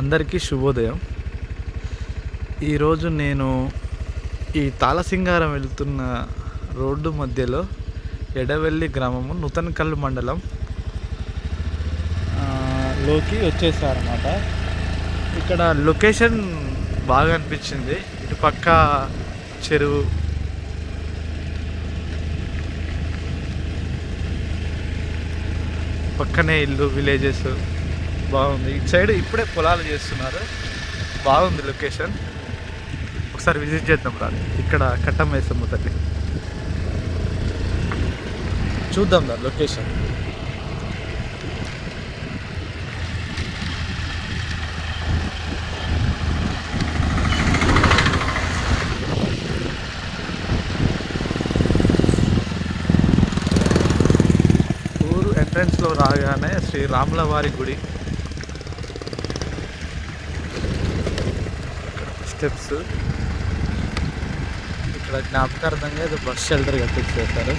అందరికీ శుభోదయం. ఈరోజు నేను ఈ తాళసింగారం వెళ్తున్న రోడ్డు మధ్యలో ఎడవెల్లి గ్రామము నూతనకల్లు మండలం లోకి వచ్చేసారన్నమాట. ఇక్కడ లొకేషన్ బాగా అనిపించింది. ఇటు పక్క చెరువు. పక్కనే ఇల్లు విలేజెస్. బాగుంది. ఇటు సైడ్ ఇప్పుడే పొలాలు చేస్తున్నారు. బాగుంది లొకేషన్. ఒకసారి విజిట్ చేద్దాం రా. ఇక్కడ కట్టం వేస్తాం తల్లి చూద్దాం రా లొకేషన్. ఊరు ఎంట్రన్స్లో రాగానే శ్రీ రాముల వారి గుడి. స్టెప్స్ ఇక్కడ జ్ఞాపకార్థంగా ఏదో బస్ షెల్టర్ కట్టించేశారు.